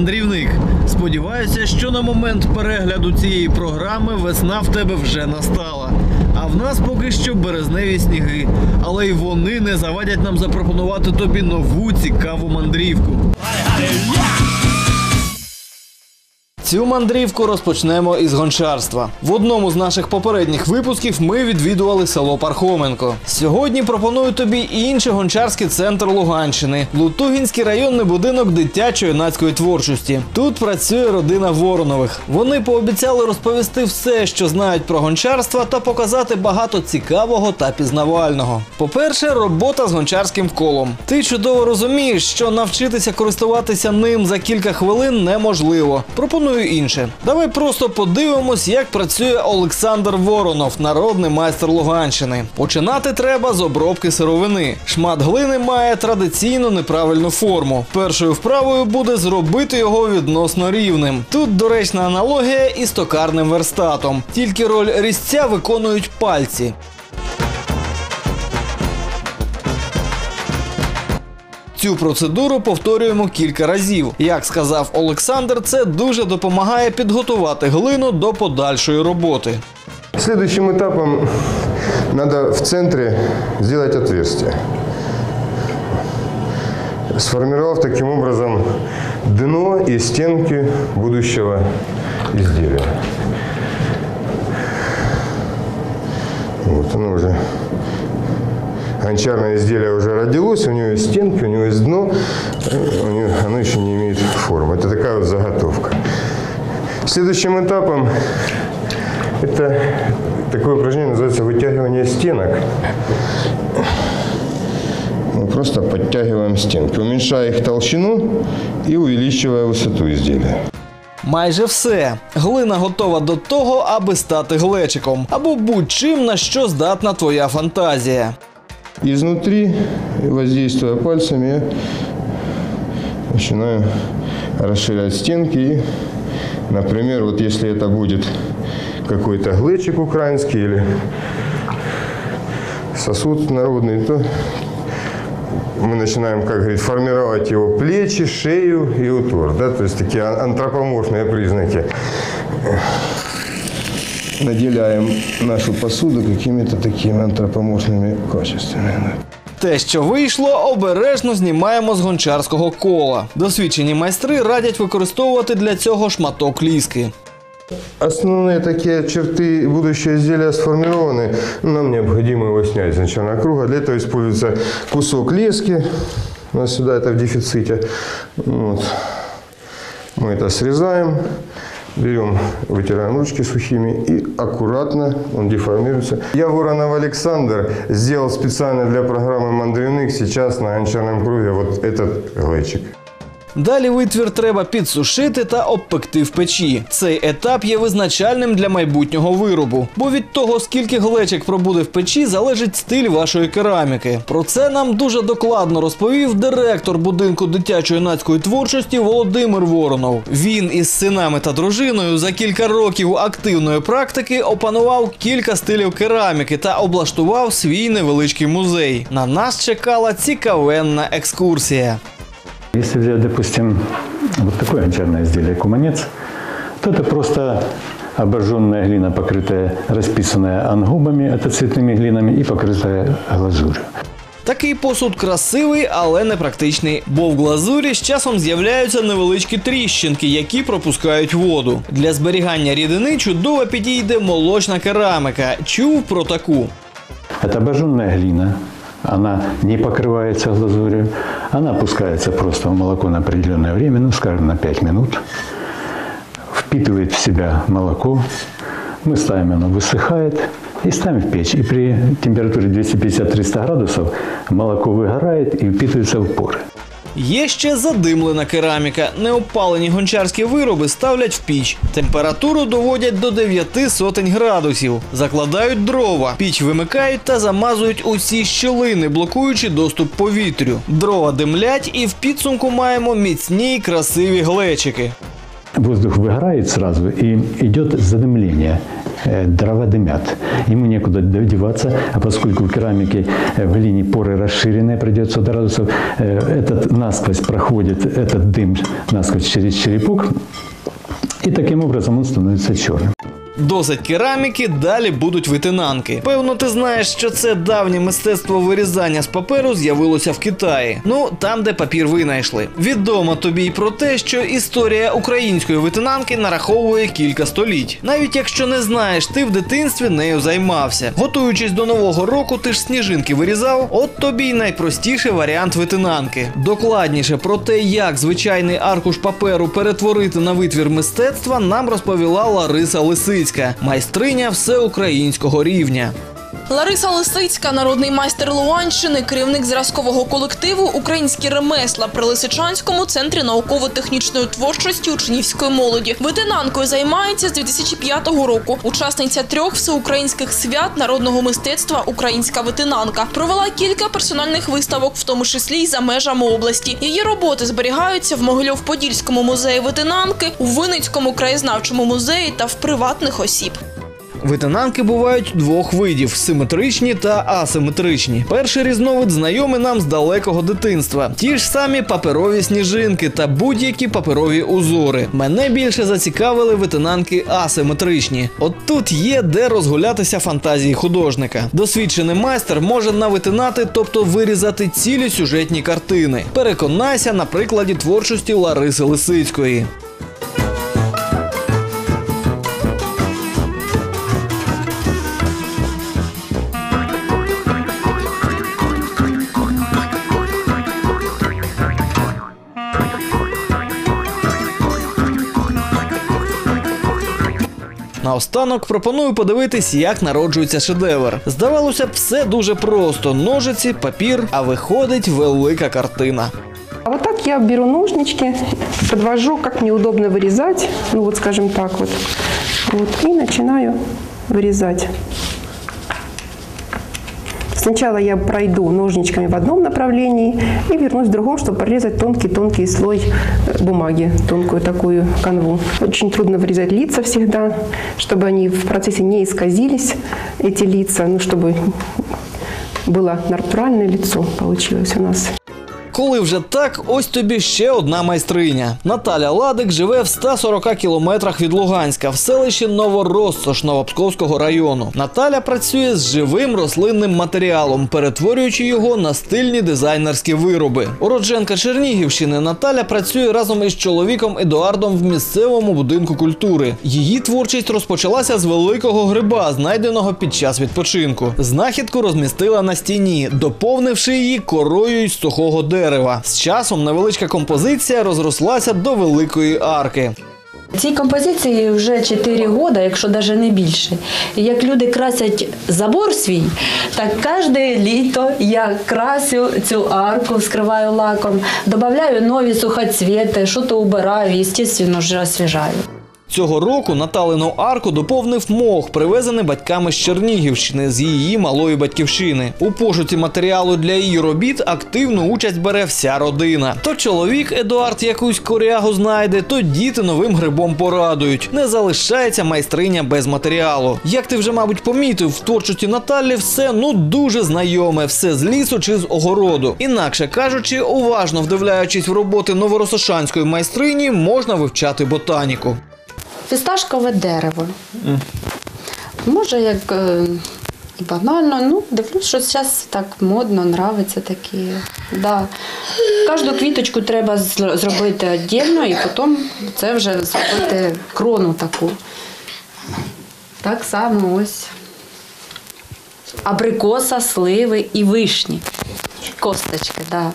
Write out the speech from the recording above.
Мандрівник. Сподіваюся, що на момент перегляду цієї програми весна в тебе вже настала. А в нас поки що березневі сніги, але й вони не завадять нам запропонувати тобі нову цікаву мандрівку. Цю мандрівку розпочнемо із гончарства. В одному з наших попередніх випусків ми відвідували село Пархоменко. Сьогодні пропоную тобі інший гончарський центр Луганщини Лутугінський районний будинок дитячо-юнацької творчості. Тут працює родина Воронових. Вони пообіцяли розповісти все, що знають про гончарство, та показати багато цікавого та пізнавального. По-перше, робота з гончарським колом. Ти чудово розумієш, що навчитися користуватися ним за кілька хвилин неможливо. Пропоную інше. Давай просто подивимось, як працює Олександр Воронов, народний майстер Луганщини. Починати треба з обробки сировини. Шмат глини має традиційно неправильну форму. Першою вправою буде зробити його відносно рівним. Тут доречна аналогія із токарним верстатом. Тільки роль різця виконують пальці. Цю процедуру повторюємо кілька разів. Як сказав Олександр, це дуже допомагає підготувати глину до подальшої роботи. Следующим этапом надо в центре сделать отверстие. Сформировав таким образом дно и стенки будущего изделия. Вот оно уже гончарное изделие уже родилось, у него есть стенки, у него есть дно, э, у него- оно еще не имеет формы. Это такая вот заготовка. Следующим этапом это такое упражнение называется вытягивание стенок. Мы просто подтягиваем стенки, уменьшая их толщину и увеличивая высоту изделия. Майже все. Глина готова до того, аби стати глечиком, або будь-чим, на що здатна твоя фантазія. Изнутри, воздействуя пальцами, я начинаю расширять стенки. И, например, вот если это будет какой-то глечик украинский или сосуд народный, то мы начинаем, как говорить, формировать его плечи, шею и утвор. Да? То есть такие ан- антропоморфные признаки. Наделяем нашу посуду какими-то такими антропоморфными качествами. да. Те, що вийшло, обережно знімаємо з гончарського кола. Досвідчені майстри радять використовувати для цього шматок ліски. Основные такие черты будущего изделия сформированы. Нам необходимо его снять из начального круга. Для этого используется кусок лески. У нас сюда это в дефиците. Вот. Мы это срезаем. Берем, вытираем ручки сухими и аккуратно он деформируется. Я Воронов Александр сделал специально для программы «Мандревник» сейчас на гончарном круге вот этот глечик. Далі витвір треба підсушити та обпекти в печі. Цей етап є визначальним для майбутнього виробу, бо від того, скільки глечик пробуде в печі, залежить стиль вашої кераміки. Про це нам дуже докладно розповів директор будинку дитячо-юнацької творчості Володимир Воронов. Він із синами та дружиною за кілька років активної практики опанував кілька стилів кераміки та облаштував свій невеличкий музей. На нас чекала цікавенна екскурсія. Если взять, допустим, вот такое гончарное изделие куманец, то это просто обожженная глина, покрытая, расписанная ангубами, это цветными глинами, и покрытая глазурью. Такий посуд красивий, але непрактичний, бо в глазурі з часом з'являються невеличкі тріщинки, які пропускають воду. Для зберігання рідини чудово підійде молочна кераміка. Чув про таку. Это обожженная глина, Она не покрывается глазурью, она опускается просто в молоко на определенное время, ну, скажем, на 5 минут, впитывает в себя молоко, мы ставим, оно высыхает, и ставим в печь. И при температуре 250-300 градусов молоко выгорает и впитывается в поры. Є ще задимлена кераміка. Неопалені гончарські вироби ставлять в піч. Температуру доводять до 9 сотень градусів. Закладають дрова, піч вимикають та замазують усі щілини, блокуючи доступ повітрю. Дрова димлять, і в підсумку маємо міцні й красиві глечики. Воздух выгорает сразу и идет задымление. Э, дрова дымят. Ему некуда деваться, а поскольку керамики э, в глине поры расширенные, придется 100 градусов, э, этот насквозь проходит, этот дым насквозь через черепок, и таким образом он становится черным. Досить кераміки, далі будуть витинанки. Певно, ти знаєш, що це давнє мистецтво вирізання з паперу з'явилося в Китаї. Ну там, де папір винайшли. Відомо тобі й про те, що історія української витинанки нараховує кілька століть. Навіть якщо не знаєш, ти в дитинстві нею займався. Готуючись до нового року, ти ж сніжинки вирізав. От тобі й найпростіший варіант витинанки. Докладніше про те, як звичайний аркуш паперу перетворити на витвір мистецтва, нам розповіла Лариса Лисицька, майстриня всеукраїнського рівня. Лариса Лисицька, народний майстер Луганщини, керівник зразкового колективу Українські ремесла при Лисичанському центрі науково-технічної творчості учнівської молоді. Ветенанкою займається з 2005 року. Учасниця трьох всеукраїнських свят народного мистецтва Українська ветенанка провела кілька персональних виставок, в тому числі й за межами області. Її роботи зберігаються в Могильов-Подільському музеї ветенанки, у Винницькому краєзнавчому музеї та в приватних осіб. Витинанки бувають двох видів: симетричні та асиметричні. Перший різновид знайомий нам з далекого дитинства. Ті ж самі паперові сніжинки та будь-які паперові узори. Мене більше зацікавили витинанки асиметричні. От тут є де розгулятися фантазії художника. Досвідчений майстер може навитинати, тобто вирізати цілі сюжетні картини. Переконайся на прикладі творчості Лариси Лисицької. Наостанок пропоную подивитись, як народжується шедевр. Здавалося б, все дуже просто: ножиці, папір, а виходить велика картина. А вот так я беру ножнички, подвожу, как мне удобно вырезать, ну вот скажем так вот, вот и начинаю вырезать. Сначала я пройду ножничками в одном направлении и вернусь в другом, чтобы прорезать тонкий-тонкий слой э, бумаги, тонкую такую канву. Очень трудно вырезать лица всегда, чтобы они в процессе не исказились, эти лица, ну, чтобы было натуральное лицо получилось у нас. Коли вже так, ось тобі ще одна майстриня. Наталя Ладик живе в 140 кілометрах від Луганська в селищі Новоросsoш Новопсковського району. Наталя працює з живим рослинним матеріалом, перетворюючи його на стильні дизайнерські вироби. Уродженка Чернігівщини Наталя працює разом із чоловіком Едуардом в місцевому будинку культури. Її творчість розпочалася з великого гриба, знайденого під час відпочинку. Знахідку розмістила на стіні, доповнивши її корою із сухого дерева. З часом невеличка композиція розрослася до великої арки. Цій композиції вже 4 роки, якщо навіть не більше. І як люди красять забор свій, так кожне літо я красю цю арку, скриваю лаком, додаю нові сухоцвіти, що то убираю, і, звісно, вже освіжаю. Цього року Наталину арку доповнив мох, привезений батьками з Чернігівщини з її малої батьківщини. У пошуці матеріалу для її робіт активну участь бере вся родина. То чоловік Едуард якусь корягу знайде, то діти новим грибом порадують. Не залишається майстриня без матеріалу. Як ти вже, мабуть, помітив, в творчості Наталі все ну дуже знайоме, все з лісу чи з огороду. Інакше кажучи, уважно вдивляючись в роботи новоросошанської майстрині, можна вивчати ботаніку. Фісташкове дерево. Може, як е, банально, ну, дивлюсь, що зараз так модно, нравиться такі. Да. Кожну квіточку треба зробити віддільно і потім це вже зробити крону таку. Так само ось абрикоса, сливи і вишні. Косточки, так. Да.